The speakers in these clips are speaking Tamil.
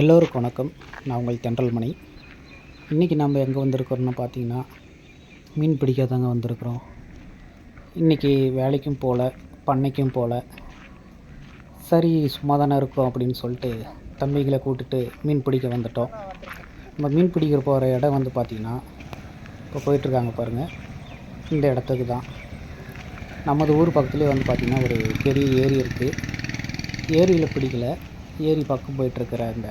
எல்லோருக்கும் வணக்கம். நான் உங்கள் தென்றல்மணி. இன்றைக்கி நம்ம எங்கே வந்திருக்கிறோம்னு பார்த்தீங்கன்னா மீன் பிடிக்க தாங்க வந்திருக்கிறோம். இன்றைக்கி வேலைக்கும் போகல பண்ணைக்கும் போகல சரி சும்மா தானே இருக்கோம் அப்படின்னு சொல்லிட்டு தம்பிகளை கூட்டுட்டு மீன் பிடிக்க வந்துட்டோம். நம்ம மீன் பிடிக்கிற போகிற இடம் வந்து பார்த்திங்கன்னா இப்போ போயிட்டுருக்காங்க பாருங்கள் இந்த இடத்துக்கு தான். நமது ஊர் பக்கத்துலேயே வந்து பார்த்திங்கன்னா ஒரு பெரிய ஏரி இருக்குது ஏரியில் பிடிக்கல. ஏரி பக்கம் போயிட்டுருக்கிற அந்த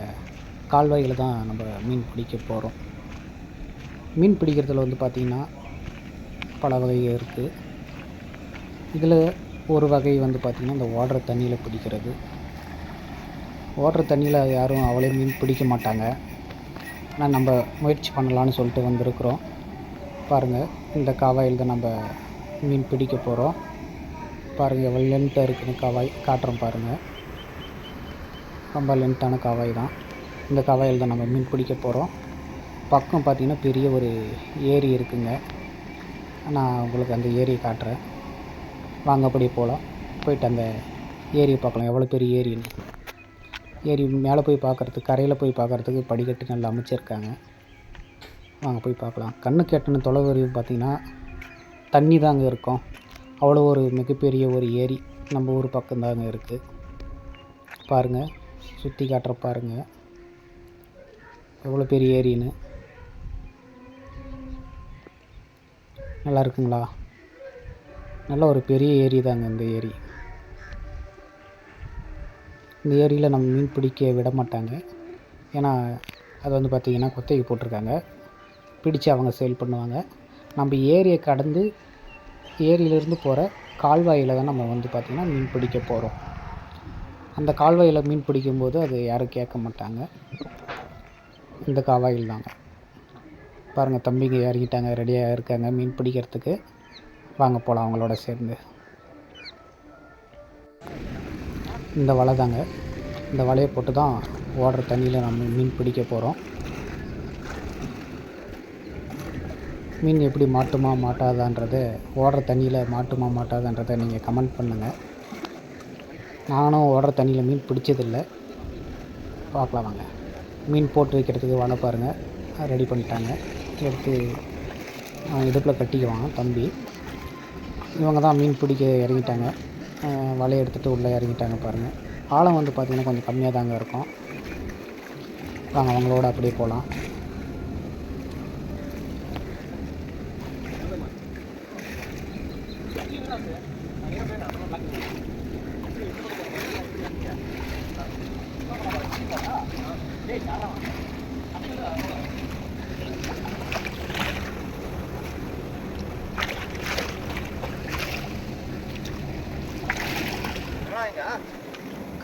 கால்வாயில் தான் நம்ம மீன் பிடிக்க போகிறோம். மீன் பிடிக்கிறதுல வந்து பார்த்திங்கன்னா பல வகை இருக்குது இதில் ஒரு வகை வந்து பார்த்திங்கன்னா இந்த ஓடுற தண்ணியில் பிடிக்கிறது. ஓடுற தண்ணியில் யாரும் அவ்வளோ மீன் பிடிக்க மாட்டாங்க. ஆனால் நம்ம முயற்சி பண்ணலான்னு சொல்லிட்டு வந்திருக்கிறோம். பாருங்கள் இந்த காவாயில் தான் நம்ம மீன் பிடிக்க போகிறோம் பாருங்கள் எவ்வளோ லென்த்தாக இருக்குன்னு காவாய் காட்டுறோம் பாருங்கள் ரொம்ப லென்த்தான காவாய் தான். இந்த காவாயில் தான் நம்ம மீன் பிடிக்க போகிறோம் பக்கம் பார்த்திங்கன்னா பெரிய ஒரு ஏரி இருக்குங்க. நான் உங்களுக்கு அந்த ஏரியை காட்டுறேன். வாங்க அப்படியே போகலாம் போயிட்டு அந்த ஏரியை பார்க்கலாம். எவ்வளோ பெரிய ஏரின்னு. ஏரி மேலே போய் பார்க்குறதுக்கு கரையில் போய் பார்க்குறதுக்கு படிக்கட்டு நல்லா அமைச்சிருக்காங்க. வாங்க போய் பார்க்கலாம். கண்ணு கெட்டின தொலைவரிவு பார்த்திங்கன்னா தண்ணி தாங்க இருக்கும். அவ்வளோ ஒரு மிகப்பெரிய ஒரு ஏரி நம்ம ஊர் பக்கம்தாங்க இருக்குது பாருங்கள் சுற்றி காட்டுற பாருங்கள் எவ்வளோ பெரிய ஏரின்னு. நல்லா இருக்குங்களா? நல்ல ஒரு பெரிய ஏரி தாங்க இந்த ஏரி. இந்த ஏரியில் நம்ம மீன் பிடிக்க விட மாட்டாங்க. ஏன்னா அது வந்து பார்த்திங்கன்னா குத்தகை போட்டிருக்காங்க. பிடிச்சு அவங்க சேல் பண்ணுவாங்க. நம்ம ஏரியை கடந்து ஏரியிலேருந்து போகிற கால்வாயில் தான் நம்ம வந்து பார்த்திங்கன்னா மீன் பிடிக்க போகிறோம் அந்த கால்வாயில் மீன் பிடிக்கும்போது அது யாரும் கேட்க மாட்டாங்க. இந்த கால்வாயில் தாங்க. பாருங்கள் தம்பிங்க இறங்கிட்டாங்க ரெடியாக இருக்காங்க மீன் பிடிக்கிறதுக்கு. வாங்க போகலாம் அவங்களோட சேர்ந்து. இந்த வலை தாங்க. இந்த வலையை போட்டு தான் ஓடுற தண்ணியில் நம்ம மீன் பிடிக்க போகிறோம் மீன் எப்படி மாட்டுமா மாட்டாதான்றது ஓடுற தண்ணியில் மாட்டுமா மாட்டாதான்றதை நீங்கள் கமெண்ட் பண்ணுங்கள் நானும் ஓடுற தண்ணியில் மீன் பிடிச்சதில்ல. பார்க்கலாம் வாங்க. மீன் போட்டு வைக்கிறதுக்கு வலை பாருங்கள் ரெடி பண்ணிட்டாங்க. எடுத்து இடுப்பில் கட்டிக்குவாங்க தம்பி. இவங்க தான் மீன் பிடிக்க இறங்கிட்டாங்க. வலையை எடுத்துகிட்டு உள்ளே இறங்கிட்டாங்க பாருங்கள் ஆழம் வந்து பார்த்திங்கன்னா கொஞ்சம் கம்மியாக தாங்க இருக்கும். வாங்க அவங்களோட அப்படியே போகலாம்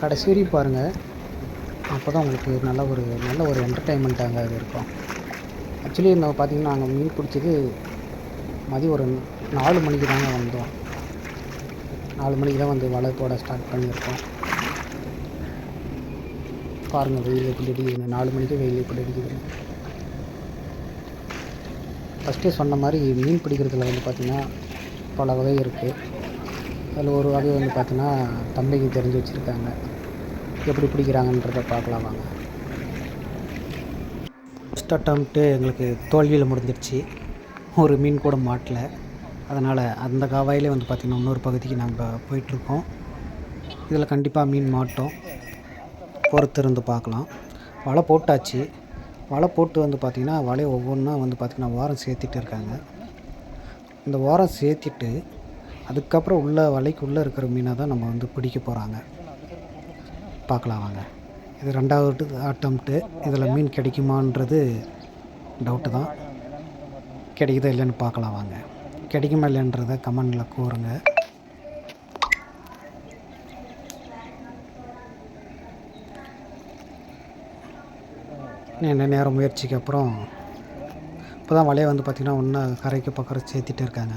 கடைசி வரையும் பாருங்கள் அப்போ தான் உங்களுக்கு நல்ல ஒரு நல்ல ஒரு என்டர்டைன்மெண்ட்டாக அது இருக்கும். ஆக்சுவலி நம்ம பார்த்திங்கன்னா நாங்கள் மீன் பிடிச்சது மதியம் ஒரு நாலு மணிக்கு தாங்க வந்தோம். நாலு மணிக்கு தான் வந்து வலை போட ஸ்டார்ட் பண்ணியிருக்கோம். பாருங்கள் வெயில் எப்படி அடிக்குதுன்னு நாலு மணிக்கு வெயில் எப்படி அடிக்குதுன்னு. ஃபஸ்ட்டே சொன்ன மாதிரி மீன் பிடிக்கிறதுல வந்து பார்த்திங்கன்னா பல வகை இருக்குது அதில் ஒரு வகை வந்து பார்த்திங்கன்னா தம்பிக்கு தெரிஞ்சு வச்சுருக்காங்க. எப்படி பிடிக்கிறாங்கன்றத பார்க்கலாம் வாங்க. ஃபஸ்ட் அட்டம்ப்ட்டு எங்களுக்கு தோல்வியில் முடிஞ்சிருச்சு. ஒரு மீன் கூட மாட்டல. அதனால் அந்த காவாயிலே வந்து பார்த்திங்கன்னா இன்னொரு பகுதிக்கு நாங்கள் போயிட்டுருக்கோம். இதில் கண்டிப்பாக மீன் மாட்டோம். பொறுத்திருந்து பார்க்கலாம். வலை போட்டாச்சு. வலை போட்டு வந்து பார்த்திங்கன்னா வலையை ஒவ்வொன்றா வந்து பார்த்திங்கன்னா ஓரம் சேர்த்திட்டு இருக்காங்க. இந்த ஓரம் சேர்த்திட்டு அதுக்கப்புறம் உள்ள வலைக்கு உள்ளே இருக்கிற மீனை தான் நம்ம வந்து பிடிக்க போகிறாங்க பார்க்கலாம் வாங்க. இது ரெண்டாவது அட்டம்ப்ட்டு இதில் மீன் கிடைக்குமான்றது டவுட்டு தான். கிடைக்குதா இல்லைன்னு பார்க்கலாம் வாங்க. கிடைக்குமா இல்லைன்றதை கமெண்டில் கூறுங்க. என்ன நேரம் முயற்சிக்கு அப்புறம் இப்போ தான் வலையை வந்து பார்த்திங்கன்னா ஒன்றா கரைக்கு பக்கம் சேர்த்திட்டு இருக்காங்க.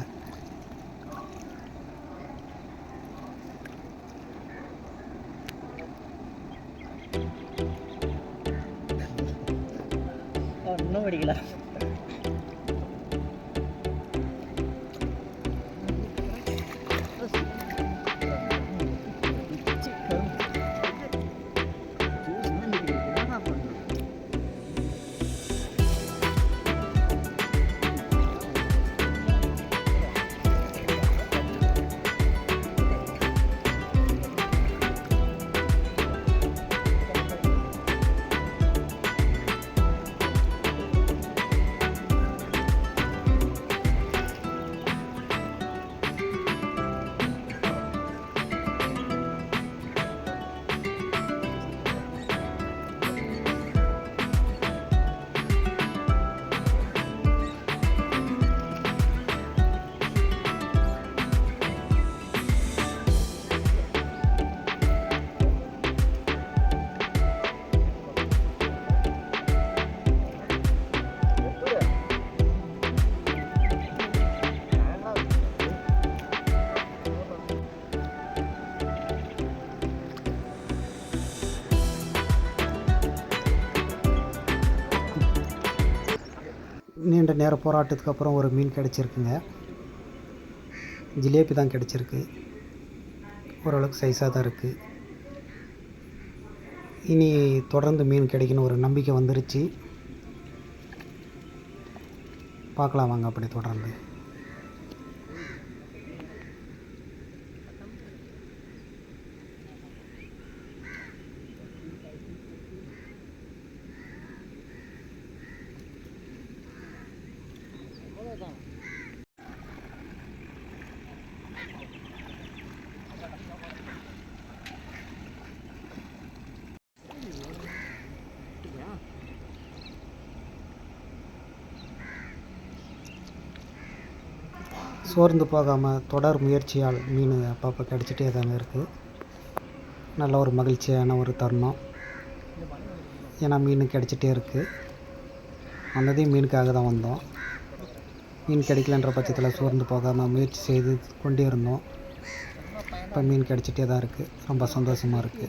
நேர போராட்டத்துக்கு அப்புறம் ஒரு மீன் கிடச்சிருக்குங்க. ஜிலேபி தான் கிடச்சிருக்கு. ஓரளவுக்கு சைஸாக தான் இருக்குது இனி தொடர்ந்து மீன் கிடைக்குன்னு ஒரு நம்பிக்கை வந்துருச்சு. பார்க்கலாம் வாங்க அப்படி தொடர்ந்து. சோர்ந்து போகாமல் தொடர் முயற்சியால் மீன் அப்பப்போ கிடச்சிட்டே தாங்க இருக்குது நல்ல ஒரு மகிழ்ச்சியான ஒரு தருணம். ஏன்னா மீன் கிடச்சிட்டே இருக்குது வந்ததே மீனுக்காக தான் வந்தோம். மீன் கிடைக்கலன்ற பட்சத்தில் சோர்ந்து போகாமல் முயற்சி செய்து கொண்டே இருந்தோம். இப்போ மீன் கிடச்சிட்டே தான் இருக்குது ரொம்ப சந்தோஷமாக இருக்குது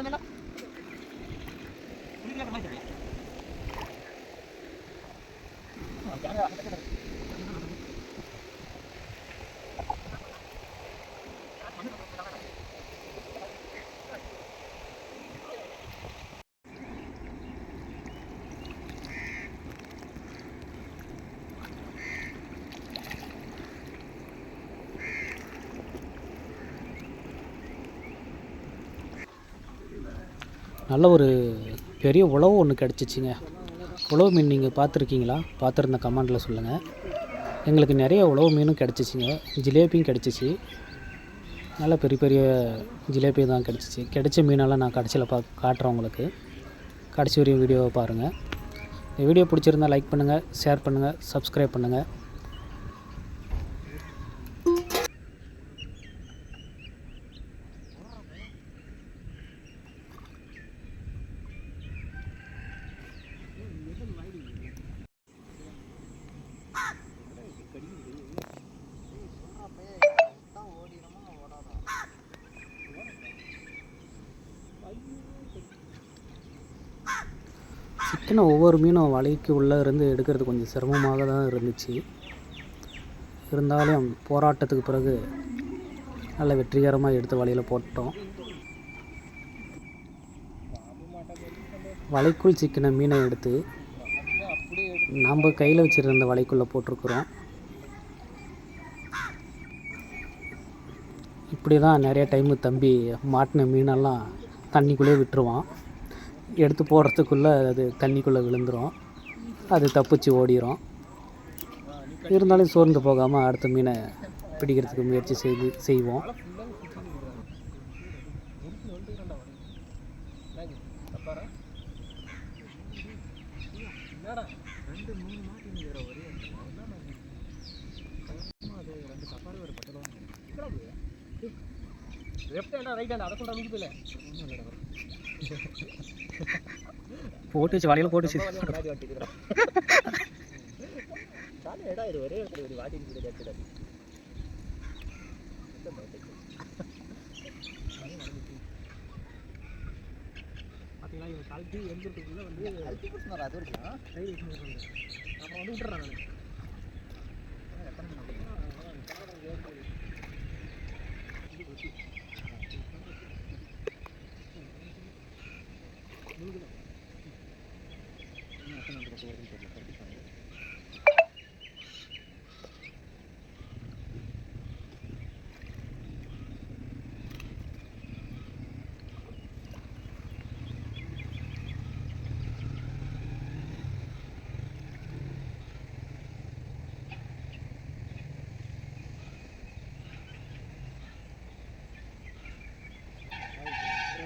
雨の நல்ல ஒரு பெரிய உழவு ஒன்று கிடச்சிச்சிங்க. உழவு மீன் நீங்கள் பார்த்துருக்கீங்களா? பார்த்துருந்த கமெண்டில் சொல்லுங்கள் எங்களுக்கு நிறைய உழவு மீனும் கிடச்சிச்சிங்க. ஜிலேபியும் கிடச்சிச்சு. நல்ல பெரிய பெரிய ஜிலேபி தான் கிடச்சிச்சு. கிடைச்ச மீனெல்லாம் நான் கடைசியில் பா காட்டுறேன் உங்களுக்கு. கடைசி வரையும் வீடியோவை பாருங்கள் இந்த வீடியோ பிடிச்சிருந்தா லைக் பண்ணுங்கள் ஷேர் பண்ணுங்கள் சப்ஸ்கிரைப் பண்ணுங்கள் ஏன்னா ஒவ்வொரு மீனும் வலைக்கு உள்ளே இருந்து எடுக்கிறது கொஞ்சம் சிரமமாக தான் இருந்துச்சு. இருந்தாலும் போராட்டத்துக்கு பிறகு நல்ல வெற்றிகரமாக எடுத்து வலையில் போட்டோம். வலைக்குள் சிக்கின மீனை எடுத்து நம்ம கையில் வச்சுருந்த வலைக்குள்ளே போட்டிருக்குறோம். இப்படி தான் நிறைய டைமு தம்பி மாட்டின மீனெல்லாம் தண்ணிக்குள்ளேயே விட்டுருவான். எடுத்து போடுறதுக்குள்ளே அது தண்ணிக்குள்ளே விழுந்துரும். அது தப்பிச்சு ஓடிரும். இருந்தாலும் சோர்ந்து போகாமல் அடுத்த மீனை பிடிக்கிறதுக்கு முயற்சி செய்து செய்வோம். போட்டு வச்சு வலையில் போட்டு வச்சு. பார்த்தீங்களா இவன் கழட்டி எந்திரத்துக்குள்ளே வந்து அப்புறம் வந்து விட்டுறேன்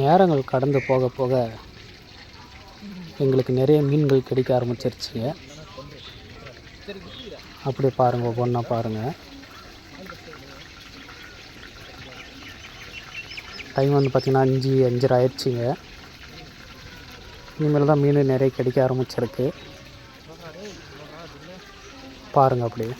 நேரங்கள் கடந்து போக போக எங்களுக்கு நிறைய மீன்கள் கிடைக்க ஆரம்பிச்சிருச்சுங்க அப்படி பாருங்கள் ஒவ்வொன்றா பாருங்கள் டைம் வந்து பார்த்திங்கன்னா அஞ்சு அஞ்சரை ஆயிடுச்சுங்க. இனிமேல் தான் மீன் நிறைய கிடைக்க ஆரம்பிச்சிருக்கு. பாருங்கள் அப்படியே.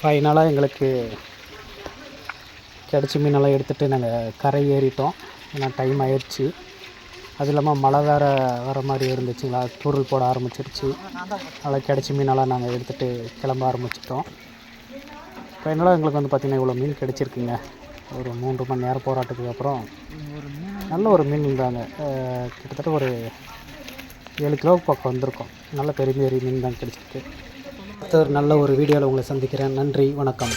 ஃபைனலாக எங்களுக்கு கிடச்ச மீனெல்லாம் எடுத்துகிட்டு நாங்கள் கரை ஏறிட்டோம். ஏன்னா டைம் ஆயிடுச்சு அது இல்லாமல் மழை வேறு வர மாதிரி இருந்துச்சுங்களா? தூரல் போட ஆரம்பிச்சிருச்சு. அதில் கிடச்ச மீனெல்லாம் நாங்கள் எடுத்துகிட்டு கிளம்ப ஆரம்பிச்சிட்டோம். ஃபைனலாக எங்களுக்கு வந்து பார்த்திங்கன்னா இவ்வளோ மீன் கிடச்சிருக்குங்க. ஒரு மூன்று மணி நேரம் போராட்டத்துக்கு அப்புறம். நல்ல ஒரு மீன் தாங்க கிட்டத்தட்ட ஒரு ஏழு கிலோவுக்கு பக்கம் வந்திருக்கோம். நல்ல பெரிய பெரிய மீன் தான் கிடச்சிருக்கு. அடுத்த ஒரு நல்ல ஒரு வீடியோவில் உங்களை சந்திக்கிறேன். நன்றி வணக்கம்.